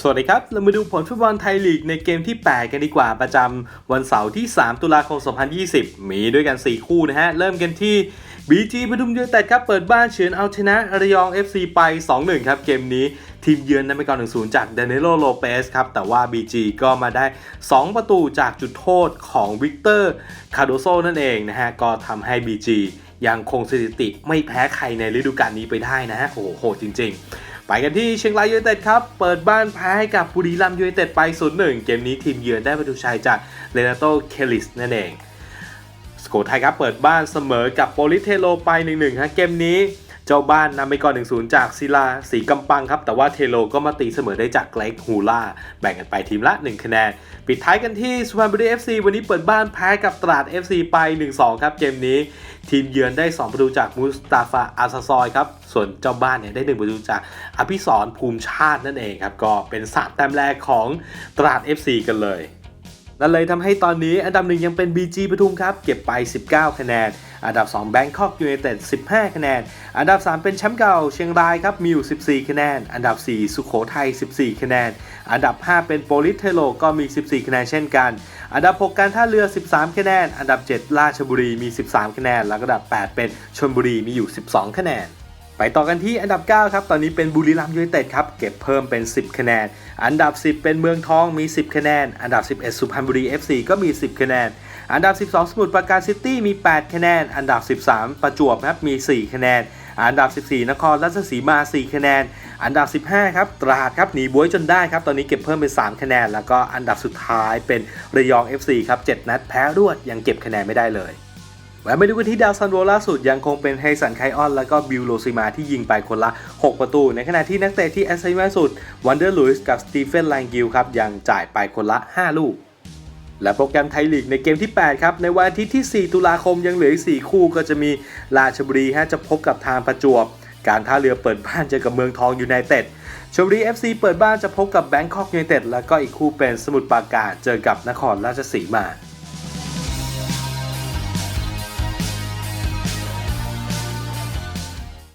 สวัสดีครับ เรามาดูผลฟุตบอลไทยลีกในเกมที่ 8 กันดีกว่าประจำวันเสาร์ที่ 3 ตุลาคม 2020 มีด้วยกัน 4 คู่นะฮะ เริ่มกันที่ BG ปทุมยูไนเต็ดครับเปิดบ้านเฉือนเอาชนะระยอง FC ไป 2-1 ครับ เกมนี้ทีมเยือนนำไปก่อน1-0 จากเดนิโลโลเปสครับ แต่ว่า BG ก็มาได้ 2 ประตูจากจุดโทษของวิกเตอร์คาโดโซนั่นเองนะฮะ ก็ทำให้ BG ยังคงสถิติไม่แพ้ใครในฤดูกาลนี้ไปได้นะฮะโอ้โหจริง ๆ ไปกันที่เชียงรายยูไนเต็ดครับ เปิดบ้านแพ้ให้กับบุรีรัมย์ยูไนเต็ดไป 0-1 เกมนี้ทีมเยือนได้ประตูชัยจากเรนาโตเคลิสนั่นเองสโกไทยครับเปิดบ้านเสมอกับโปลิเทโลไป 1-1ฮะเกมนี้ เจ้าบ้านนำไปก่อน1-0 จากศิลาสีกำปังครับ แต่ว่าเทโลก็มาตีเสมอได้จากเกรกฮูล่า แบ่งกันไปทีมละ 1 คะแนน ปิดท้ายกันที่สุพรรณบุรี FC วันนี้เปิดบ้านแพ้กับตราด FC ไป 1-2 ครับเกมนี้ ทีมเยือนได้ 2 ประตูจากมุสตาฟาอาซาซอยครับ ส่วนเจ้าบ้านเนี่ยได้ 1 ประตูจากอภิสรภูมิชาตินั่นเองครับ ก็เป็น3แต้มแรกของตราด FC กันเลย นั่นเลยทำให้ตอนนี้อันดับหนึ่งยังเป็น BG ปทุมครับ เก็บไป 19 คะแนน อันดับ 2 Bangkok United 15 คะแนน อันดับ 3 เป็นแชมป์เก่าเชียงรายครับมีอยู่14 คะแนน อันดับ 4 สุโขทัย 14 คะแนน อันดับ 5 เป็นโปลิสเทโลก็มี 14 คะแนนเช่นกัน อันดับ 6 การท่าเรือ 13 คะแนน อันดับ 7 ราชบุรีมี 13 คะแนน แล้วก็อันดับ 8 เป็นชลบุรีมีอยู่ 12 คะแนน ไปต่อกันที่อันดับ 9 ครับ ตอนนี้เป็นบุรีรัมย์ยูไนเต็ดครับ เก็บเพิ่มเป็น 10 คะแนน อันดับ 10 เป็นเมืองทองมี 10 คะแนน อันดับ 11 สุพรรณบุรี FC ก็มี 10 คะแนน อันดับ 12 สมุทรปราการซิตี้มี 8 คะแนน อันดับ 13 ประจวบครับมี 4 คะแนน อันดับ 14 นครราชสีมา 4 คะแนน อันดับ 15 ครับ ตราดครับ หนีบวยจนได้ครับ ตอนนี้เก็บเพิ่มเป็น 3 คะแนน แล้วก็อันดับสุดท้ายเป็นระยอง FC ครับ 7 นัดแพ้รวดยังเก็บคะแนนไม่ได้เลย แวะมาดูกันที่ดาวซันโวล่าสุดยังคงเป็นไฮสันไคออน แล้วก็บิลโลซิมาที่ยิงไปคนละ 6 ประตู ในขณะที่นักเตะที่แอสไซน์มาสุดวันเดอร์ลุยส์กับสตีเฟนแลงกิลครับยังจ่ายไปคนละ 5 ลูก และโปรแกรมไทยลีกในเกมที่ 8 ครับ ในวันอาทิตย์ที่ 4 ตุลาคมยังเหลืออีก 4 คู่ก็จะมีราชบุรีฮะจะพบกับทางประจวบ การท่าเรือเปิดบ้านเจอกับเมืองทองยูไนเต็ดชลบุรี FC เปิดบ้านจะพบกับแบงคอกยูไนเต็ดแล้วก็อีกคู่เป็นสมุทรปราการเจอกับนครราชสีมา